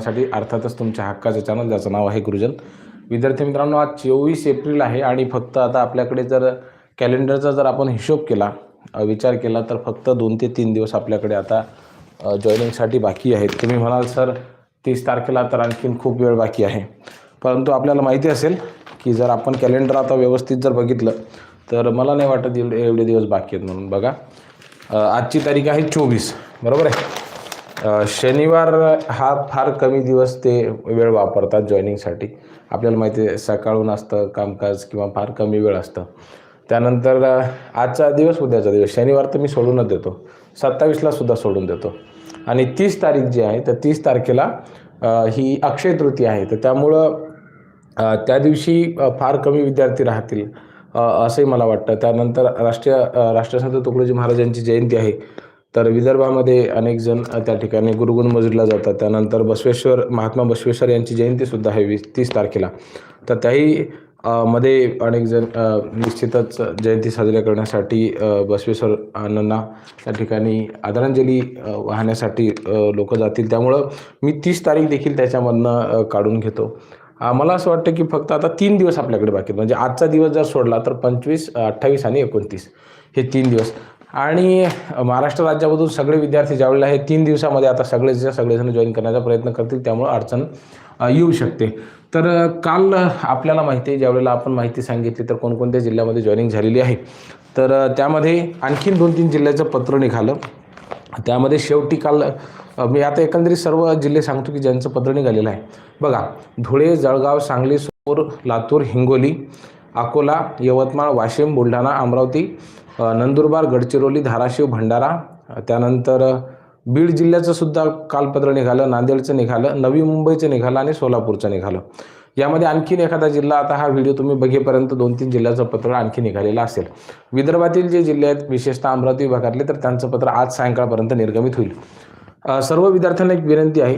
साठी अर्थातच तुमच्या हक्काचं चॅनल ज्याचं नाव आहे गुरुजन. विद्यार्थी मित्रांनो आज चोवीस एप्रिल आहे आणि फक्त आता आपल्याकडे जर कॅलेंडरचा जर आपण हिशोब केला विचार केला तर फक्त दोन ते तीन दिवस आपल्याकडे आता जॉईनिंगसाठी बाकी आहेत. तुम्ही म्हणाल सर तीस तारखेला तर आणखीन खूप वेळ बाकी आहे. परंतु आपल्याला माहिती असेल की जर आपण कॅलेंडर आता व्यवस्थित जर बघितलं तर मला नाही वाटत एवढे एवढे दिवस बाकी आहेत म्हणून. बघा आजची तारीख आहे चोवीस. बरोबर आहे? शनिवार हा फार कमी दिवस ते वेळ वापरतात जॉईनिंगसाठी आपल्याला माहिती आहे सकाळून असतं कामकाज किंवा फार कमी वेळ असतं. त्यानंतर आजचा दिवस उद्याचा दिवस. शनिवार तर मी सोडूनच देतो. सत्तावीसला सुद्धा सोडून देतो. आणि तीस तारीख जी आहे तर तीस तारखेला ही अक्षय तृती आहे. तर त्यामुळं त्या दिवशी फार कमी विद्यार्थी राहतील असंही मला वाटतं. त्यानंतर राष्ट्रीय राष्ट्रसंत तुकडोजी महाराजांची जयंती आहे. तर विदर्भामध्ये अनेक जण त्या ठिकाणी गुरुगुण मजुरीला जातात. त्यानंतर बसवेश्वर महात्मा बसवेश्वर यांची जयंतीसुद्धा आहे वीस तीस तारखेला. तर त्याही मध्ये अनेक जण निश्चितच जयंती साजऱ्या करण्यासाठी बसवेश्वर अण्णांना त्या ठिकाणी आदरांजली वाहण्यासाठी लोक जातील. त्यामुळं मी तीस तारीख देखील त्याच्यामधनं काढून घेतो. मला असं वाटतं की फक्त आता तीन दिवस आपल्याकडे बाकी म्हणजे आजचा दिवस जर सोडला तर पंचवीस अठ्ठावीस आणि एकोणतीस हे तीन दिवस. आणि महाराष्ट्र राज्यामधून सगळे विद्यार्थी ज्यावेळेला हे तीन दिवसामध्ये आता सगळेच्या सगळेजण जॉईन करण्याचा प्रयत्न करतील त्यामुळे अडचण येऊ शकते. तर काल आपल्याला माहिती आहे ज्यावेळेला आपण माहिती सांगितली तर कोणकोणत्या जिल्ह्यामध्ये जॉईनिंग झालेली आहे. तर त्यामध्ये आणखीन दोन तीन जिल्ह्याचं पत्र निघालं. त्यामध्ये शेवटी काल मी आता एकंदरीत सर्व जिल्हे सांगतो की ज्यांचं पत्र निघालेलं आहे. बघा धुळे जळगाव सांगली सोपूर लातूर हिंगोली अकोला यवतमाळ वाशिम बुलढाणा अमरावती नंदुरबार गडचिरोली धाराशिव भंडारा त्यानंतर बीड जिल्ह्याचं सुद्धा कालपत्र निघालं नांदेडचं निघालं नवी मुंबईचं निघालं आणि सोलापूरचं निघालं. यामध्ये आणखीन एखादा जिल्हा आता हा व्हिडिओ तुम्ही बघेपर्यंत दोन तीन जिल्ह्याचं पत्र आणखी निघालेलं असेल. विदर्भातील जे जिल्हे आहेत विशेषतः अमरावती विभागातले तर त्यांचं पत्र आज सायंकाळपर्यंत निर्गमित होईल. सर्व विद्यार्थ्यांना एक विनंती आहे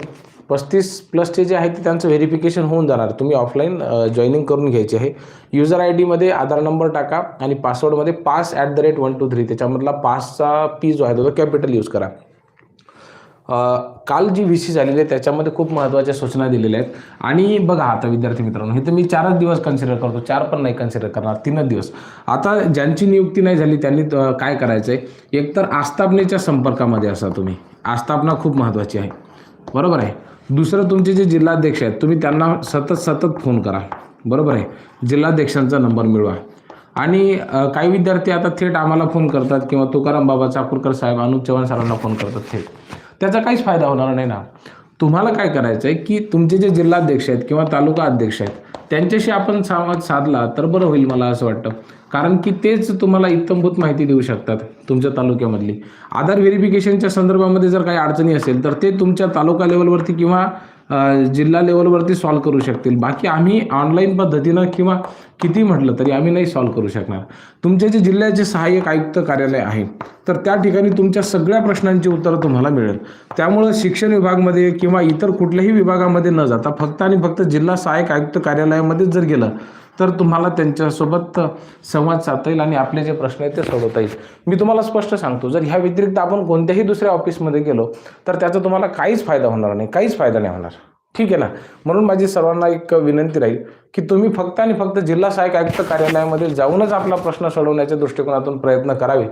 पस्तीस प्लसचे जे आहे ते त्यांचं व्हेरिफिकेशन होऊन जाणार. तुम्ही ऑफलाईन जॉईनिंग करून घ्यायची आहे. युजर आय डीमध्ये आधार नंबर टाका आणि पासवर्डमध्ये pass at the rate one two three त्याच्यामधला पासचा पी जो आहे तो कॅपिटल यूज करा. काल जी व्ही सी झालेली आहे त्याच्यामध्ये खूप महत्त्वाच्या सूचना दिलेल्या आहेत. आणि बघा आता विद्यार्थी मित्रांनो हे तर मी चारच दिवस कन्सिडर करतो. चार पण नाही कन्सिडर करणार तीनच दिवस. आता ज्यांची नियुक्ती नाही झाली त्यांनी काय करायचं आहे एकतर आस्थापनेच्या संपर्कामध्ये असा तुम्ही. आस्थापना खूप महत्त्वाची आहे. बरोबर आहे? दुसरं तुमचे जे जिल्हाध्यक्ष आहेत तुम्ही त्यांना सतत सतत फोन करा. बरोबर आहे? जिल्हाध्यक्षांचा नंबर मिळवा. आणि काही विद्यार्थी आता थेट आम्हाला फोन करतात किंवा तुकाराम बाबा चाकूरकर साहेब अनुप चव्हाण सरांना फोन करतात थेट. त्याचा काहीच फायदा होणार नाही ना? तुम्हाला काय करायचं आहे की तुमचे जे जिल्हाध्यक्ष आहेत किंवा तालुका अध्यक्ष आहेत त्यांच्याशी आपण संवाद साधला तर बरं होईल मला असं वाटतं. कारण की तेच तुम्हाला इत्तमभूत माहिती देऊ शकतात तुमच्या तालुक्यामधली. आधार व्हेरिफिकेशनच्या संदर्भामध्ये जर काही अडचणी असेल तर ते तुमच्या तालुका लेवलवरती किंवा जिल्हा लेवलवरती सॉल्व्ह करू शकतील. बाकी आम्ही ऑनलाईन पद्धतीनं किंवा किती म्हटलं तरी आम्ही नाही सॉल्व्ह करू शकणार. तुमचे जे जिल्ह्याचे सहाय्यक आयुक्त कार्यालय आहे तर त्या ठिकाणी तुमच्या सगळ्या प्रश्नांची उत्तरं तुम्हाला मिळेल. त्यामुळं शिक्षण विभागमध्ये किंवा इतर कुठल्याही विभागामध्ये न जाता फक्त आणि फक्त जिल्हा सहाय्यक आयुक्त कार्यालयामध्येच जर गेलं तर तुम्हाला त्यांच्यासोबत संवाद साधता येईल आणि आपले जे प्रश्न आहेत ते सोडवता येईल. मी तुम्हाला स्पष्ट सांगतो जर ह्या व्यतिरिक्त आपण कोणत्याही दुसऱ्या ऑफिसमध्ये गेलो तर त्याचा तुम्हाला काहीच फायदा होणार नाही काहीच फायदा नाही होणार. ठीक आहे ना? म्हणून माझी सर्वांना एक विनंती राहील की तुम्ही फक्त आणि फक्त जिल्हा सहाय्यक आयुक्त कार्यालयामध्ये जाऊनच आपला प्रश्न सोडवण्याच्या दृष्टिकोनातून प्रयत्न करावे.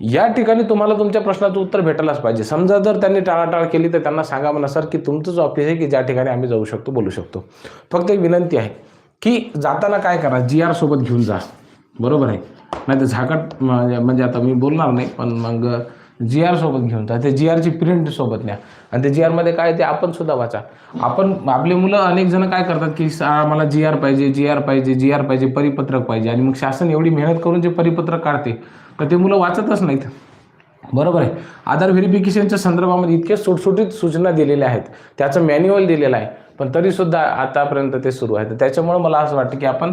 या ठिकाणी तुम्हाला तुमच्या प्रश्नाचं उत्तर भेटायलाच पाहिजे. समजा जर त्यांनी टाळाटाळ केली तर त्यांना सांगा म्हणा सर की तुमचं जो ऑफिस आहे की ज्या ठिकाणी आम्ही जाऊ शकतो बोलू शकतो. फक्त एक विनंती आहे की जाताना काय करा जी आर सोबत घेऊन जा. बरोबर आहे? नाही तर झाकट म्हणजे आता मी बोलणार नाही पण मग जी आर सोबत घेऊन जा. ते जी आरची प्रिंट सोबत न्या. आणि ते जी आरमध्ये काय ते आपण सुद्धा वाचा. आपण आपले मुलं अनेक जण काय करतात की मला आम्हाला जी आर पाहिजे जी आर पाहिजे जी आर पाहिजे परिपत्रक पाहिजे. आणि मग शासन एवढी मेहनत करून जे परिपत्रक काढते तर ते मुलं वाचतच नाहीत. बरोबर आहे? आधार व्हेरिफिकेशनच्या संदर्भामध्ये इतके सुटसुटीत सूचना दिलेल्या आहेत. त्याचं मॅन्युअल दिलेलं आहे. पण तरीसुद्धा आतापर्यंत ते सुरू आहे. तर त्याच्यामुळं मला असं वाटतं की आपण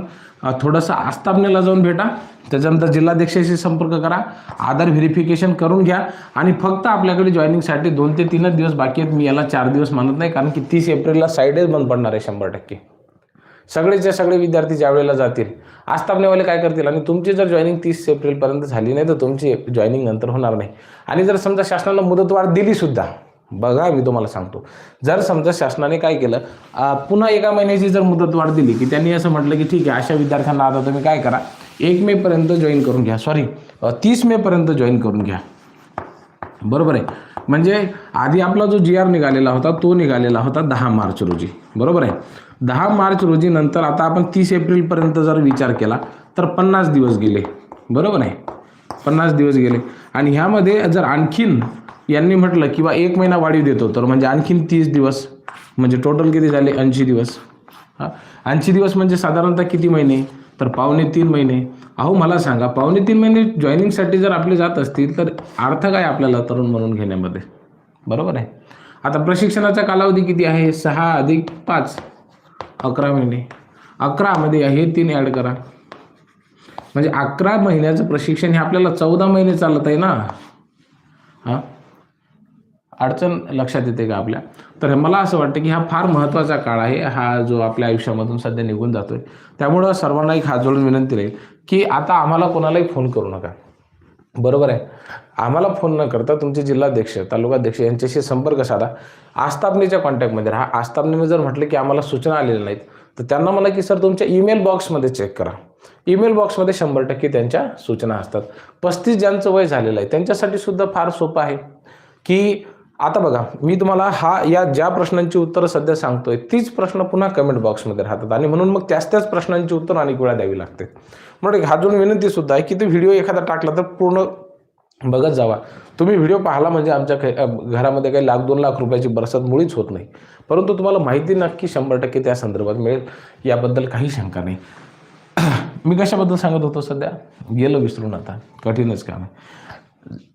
थोडंसं आस्थापनेला जाऊन भेटा. त्याच्यानंतर जिल्हाध्यक्षाशी संपर्क करा. आधार व्हेरिफिकेशन करून घ्या. आणि फक्त आपल्याकडे जॉईनिंगसाठी दोन ते तीनच दिवस बाकी आहेत. मी याला चार दिवस मानत नाही कारण की तीस एप्रिलला साईडच बंद पडणार आहे शंभर टक्के. सगळेचे सगळे विद्यार्थी ज्या वेळेला जातील आस्थापनेवाले काय करतील? आणि तुमची जर जॉईनिंग तीस एप्रिलपर्यंत झाली नाही तर तुमची जॉईनिंग नंतर होणार नाही. आणि जर समजा शासनानं मुदतवाढ दिलीसुद्धा बघा मी तुम्हाला सांगतो. जर समजा शासनाने काय केलं पुन्हा एका महिन्याची जर मुदत वाढ दिली की त्यांनी असं म्हटलं की ठीक आहे अशा विद्यार्थ्यांना आता तुम्ही काय करा एक मे पर्यंत जॉईन करून घ्या. सॉरी तीस मे पर्यंत जॉईन करून घ्या. बरोबर आहे? म्हणजे आधी आपला जो जी आर निघालेला होता तो निघालेला होता दहा मार्च रोजी. बरोबर आहे? दहा मार्च रोजी नंतर आता आपण तीस एप्रिलपर्यंत जर विचार केला तर पन्नास दिवस गेले. बरोबर आहे? पन्नास दिवस गेले. आणि ह्यामध्ये जर आणखीन यांनी म्हटलं किंवा एक महिना वाढीव देतो. तर म्हणजे आणखीन तीस दिवस म्हणजे टोटल किती झाले? ऐंशी दिवस. हां? ऐंशी दिवस म्हणजे साधारणतः किती महिने? तर पावणे तीन महिने. अहो मला सांगा पावणे तीन महिने जॉईनिंगसाठी जर आपले जात असतील तर अर्थ काय आपल्याला तरुण म्हणून घेण्यामध्ये? बरोबर आहे? आता प्रशिक्षणाचा कालावधी किती आहे? सहा अधिक पाच. अकरा महिने. अकरामध्ये हे तीन ॲड करा. म्हणजे अकरा महिन्याचं प्रशिक्षण हे आपल्याला चौदा महिने चालत आहे ना? हां? अडचण लक्षात येते का आपल्या? तर मला असं वाटतं की हा फार महत्त्वाचा काळ आहे. हा जो आपल्या आयुष्यामधून सध्या निघून जातोय. त्यामुळं सर्वांना एक हात जोडून विनंती राहील की आता आम्हाला कोणालाही फोन करू नका. बरोबर आहे? आम्हाला फोन न करता तुमचे जिल्हाध्यक्ष तालुकाध्यक्ष यांच्याशी संपर्क साधा. आस्थापनेच्या कॉन्टॅक्टमध्ये राहा. आस्थापनेने जर म्हटलं की आम्हाला सूचना आलेल्या नाहीत तर त्यांना मला की सर तुमच्या ईमेल बॉक्समध्ये चेक करा. ईमेल बॉक्समध्ये शंभर टक्के त्यांच्या सूचना असतात. पस्तीस ज्यांचं वय झालेलं आहे त्यांच्यासाठी सुद्धा फार सोपं आहे की आता बघा मी तुम्हाला हा या ज्या प्रश्नांची उत्तरं सध्या सांगतोय तीच प्रश्न पुन्हा कमेंट बॉक्समध्ये राहतात. आणि म्हणून मग त्याच त्याच प्रश्नांची उत्तर अनेक वेळा द्यावी लागते. म्हणून एक हाजून विनंती सुद्धा आहे की तो व्हिडिओ एखादा टाकला तर पूर्ण बघत जावा. तुम्ही व्हिडिओ पाहिला म्हणजे आमच्या काही घरामध्ये काही लाख दोन लाख रुपयाची बरसात मुळीच होत नाही. परंतु तुम्हाला माहिती नक्की शंभर टक्के त्या संदर्भात मिळेल. याबद्दल काही शंका नाही. मी कशाबद्दल सांगत होतो सध्या? गेलं विसरून आता. कठीणच काम आहे.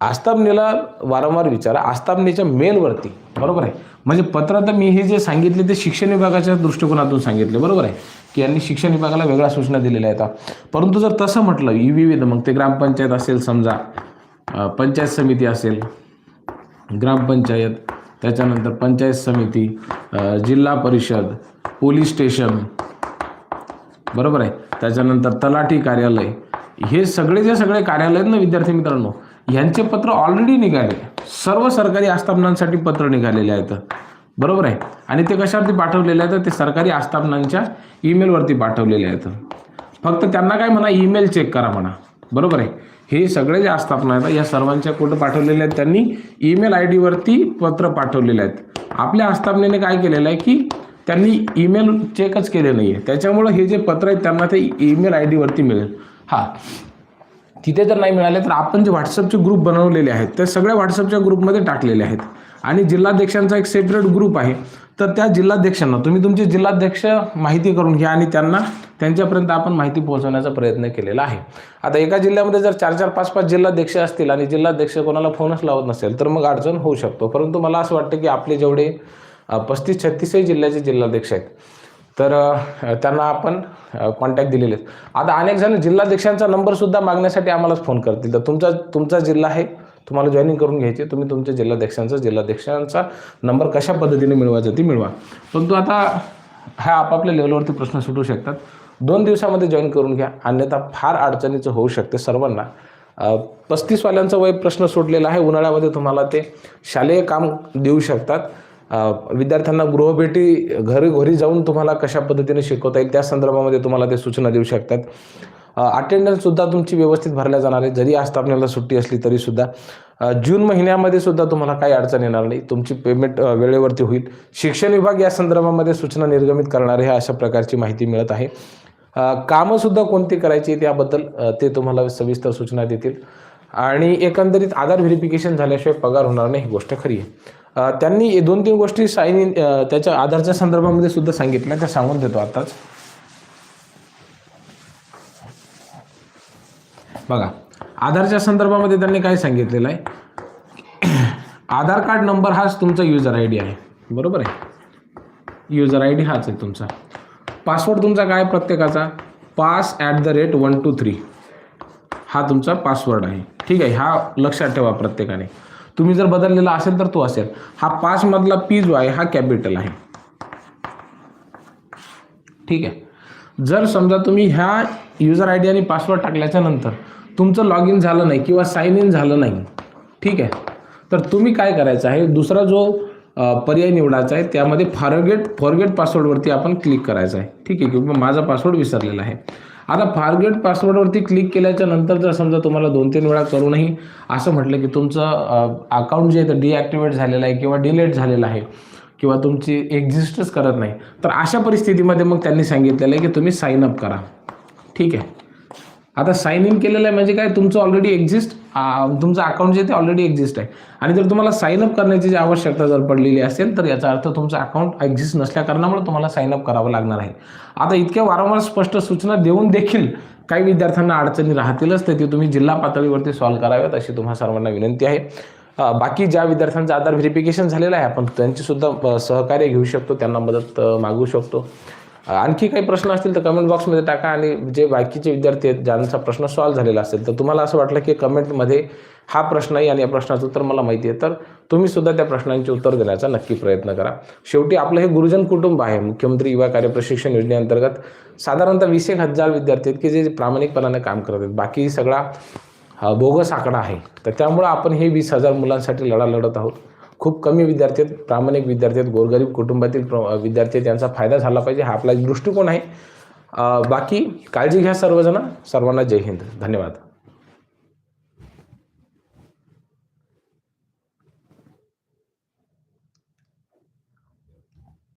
आस्थापनेला वारंवार विचारा. आस्थापनेच्या मेलवरती बरोबर आहे? म्हणजे पत्र तर मी हे जे सांगितले ते शिक्षण विभागाच्या दृष्टिकोनातून सांगितले. बरोबर आहे? की यांनी शिक्षण विभागाला वेगळ्या सूचना दिलेल्या आहेत. परंतु जर तसं म्हटलं ई विविध मग ते ग्रामपंचायत असेल समजा पंचायत समिती असेल ग्रामपंचायत त्याच्यानंतर पंचायत समिती जिल्हा परिषद पोलीस स्टेशन बरोबर आहे? त्याच्यानंतर तलाठी कार्यालय. हे सगळे जे सगळे कार्यालय आहेत ना विद्यार्थी मित्रांनो यांचे पत्र ऑलरेडी निघाले. सर्व सरकारी आस्थापनांसाठी पत्र निघालेले आहेत. बरोबर आहे? आणि ते कशावरती पाठवलेले आहेत? ते सरकारी आस्थापनांच्या ईमेलवरती पाठवलेले आहेत. फक्त त्यांना काय म्हणा ईमेल चेक करा म्हणा. बरोबर आहे? हे सगळे जे आस्थापना आहेत या सर्वांच्या कुठं पाठवलेले आहेत त्यांनी? ईमेल आय डीवरती पत्र पाठवलेले आहेत. आपल्या आस्थापनेने काय केलेलं आहे की त्यांनी ईमेल चेकच केले नाही आहे त्याच्यामुळं हे जे पत्र आहेत त्यांना ते ईमेल आय डीवरती मिळेल. हां. तिथे जर नाही मिळाले तर आपण जे व्हॉट्सअपचे ग्रुप बनवलेले आहेत ते सगळ्या व्हॉट्सअपच्या ग्रुपमध्ये टाकलेले आहेत. आणि जिल्हाध्यक्षांचा एक सेपरेट ग्रुप आहे. तर त्या जिल्हाध्यक्षांना तुम्ही तुमचे जिल्हाध्यक्ष माहिती करून घ्या आणि त्यांना त्यांच्यापर्यंत आपण माहिती पोहोचवण्याचा प्रयत्न केलेला आहे. आता एका जिल्ह्यामध्ये जर चार चार पाच पाच जिल्हाध्यक्ष असतील आणि जिल्हाध्यक्ष कोणाला फोनच लावत नसेल तर मग अडचण होऊ शकतो. परंतु मला असं वाटतं की आपले जेवढे पस्तीस छत्तीसही जिल्ह्याचे जिल्हाध्यक्ष आहेत तर त्यांना आपण कॉन्टॅक्ट दिलेले आहेत. आता अनेक जण जिल्हाध्यक्षांचा नंबरसुद्धा मागण्यासाठी आम्हालाच फोन करतील. तर तुमचा तुमचा जिल्हा आहे तुम्हाला जॉईनिंग करून घ्यायची तुम्ही तुमच्या जिल्हाध्यक्षांचा जिल्हाध्यक्षांचा नंबर कशा पद्धतीने मिळवायचा ती मिळवा. परंतु आता ह्या आपापल्या लेवलवरती प्रश्न सुटू शकतात. दोन दिवसामध्ये जॉईन करून घ्या. अन्यथा फार अडचणीचं होऊ शकते सर्वांना. पस्तीसवाल्यांचा वय प्रश्न सुटलेला आहे. उन्हाळ्यामध्ये तुम्हाला ते शालेय काम देऊ शकतात. विद्यार्थ्यांना गृहभेटी घरी घरी जाऊन तुम्हाला कशा पद्धतीने शिकवता येईल त्या संदर्भामध्ये तुम्हाला ते सूचना देऊ शकतात. अटेंडन्ससुद्धा तुमची व्यवस्थित भरल्या जाणार आहे. जरी आस्थापनेला सुट्टी असली तरीसुद्धा जून महिन्यामध्ये सुद्धा तुम्हाला काही अडचण येणार नाही. तुमची पेमेंट वेळेवरती होईल. शिक्षण विभाग या संदर्भामध्ये सूचना निर्गमित करणार आहे अशा प्रकारची माहिती मिळत आहे. कामंसुद्धा कोणती करायची त्याबद्दल ते तुम्हाला सविस्तर सूचना देतील. आणि एकंदरीत आधार व्हेरिफिकेशन झाल्याशिवाय पगार होणार नाही ही गोष्ट खरी आहे. त्यांनी दोन तीन गोष्टी साईन इन त्याच्या आधारच्या संदर्भामध्ये सुद्धा सांगितल्या. त्या सांगून देतो आताच. बघा आधारच्या संदर्भामध्ये त्यांनी काय सांगितलेलं आहे? आधार कार्ड नंबर हाच तुमचा युजर आय डी आहे. बरोबर आहे? युजर आय डी हाच आहे तुमचा. पासवर्ड तुमचा काय प्रत्येकाचा? Pass at the rate one two three हा तुमचा पासवर्ड आहे. ठीक आहे हा लक्षात ठेवा प्रत्येकाने. तुम्ही जर बदललेला असेल तर तो असेल. हा पाचमधला पी जो आहे हा कॅपिटल आहे. ठीक आहे. जर समजा तुम्ही ह्या युजर आय डी आणि पासवर्ड टाकल्याच्या नंतर तुमचं लॉग इन झालं नाही किंवा साईन इन झालं नाही ठीक आहे. तर तुम्ही काय करायचं आहे? दुसरा जो पर्याय निवडायचा आहे त्यामध्ये फॉरगेट फॉरगेट पासवर्डवरती आपण क्लिक करायचं आहे. ठीक आहे किंवा माझा पासवर्ड विसरलेला आहे. आता फारगेट पासवर्डवरती क्लिक केल्याच्यानंतर जर समजा तुम्हाला दोन तीन वेळा करूनही असं म्हटलं की तुमचं अकाउंट जे आहे ते डिॲक्टिवेट झालेलं आहे किंवा डिलेट झालेलं आहे किंवा तुमची एक्झिस्टच करत नाही तर अशा परिस्थितीमध्ये मग त्यांनी सांगितलेलं आहे की तुम्ही साईन अप करा. ठीक आहे? आता साईन इन केलेलं आहे म्हणजे काय तुमचं ऑलरेडी एक्झिस्ट तुमचं अकाउंट जे ते ऑलरेडी एक्झिस्ट आहे. आणि जर तुम्हाला साईन अप करण्याची जी आवश्यकता जर पडलेली असेल तर याचा अर्थ तुमचं अकाउंट एक्झिस्ट नसल्या कारणामुळे तुम्हाला साईन अप करावं लागणार आहे. आता इतक्या वारंवार स्पष्ट सूचना देऊन देखील काही विद्यार्थ्यांना अडचणी राहतीलच तर ते तुम्ही जिल्हा पातळीवरती सॉल्व्ह कराव्यात अशी तुम्हा सर्वांना विनंती आहे. बाकी ज्या विद्यार्थ्यांचं आधार व्हेरिफिकेशन झालेलं आहे आपण त्यांची सुद्धा सहकार्य घेऊ शकतो त्यांना मदत मागू शकतो. आणखी काही प्रश्न असतील तर कमेंट बॉक्समध्ये टाका आणि जे बाकीचे विद्यार्थी आहेत ज्यांचा प्रश्न सॉल्व्ह झालेला असेल तर तुम्हाला असं वाटलं की कमेंटमध्ये हा प्रश्न आहे आणि या प्रश्नाचं उत्तर मला माहिती आहे तर तुम्ही सुद्धा त्या प्रश्नांचे उत्तर देण्याचा नक्की प्रयत्न करा. शेवटी आपलं हे गुरुजन कुटुंब आहे मुख्यमंत्री युवा कार्य प्रशिक्षण योजनेअंतर्गत साधारणतः वीस एक हजार विद्यार्थी आहेत की जे प्रामाणिकपणाने काम करत आहेत. बाकी सगळा बोगस आकडा आहे. तर त्यामुळं आपण हे वीस हजार मुलांसाठी लढा लढत आहोत. खूप कमी विद्यार्थी आहेत प्रामाणिक विद्यार्थी आहेत गोरगरीब कुटुंबातील प्र विद्यार्थी त्यांचा फायदा झाला पाहिजे हा आपला एक दृष्टिकोन आहे. बाकी काळजी घ्या सर्वजण. सर्वांना जय हिंद. धन्यवाद.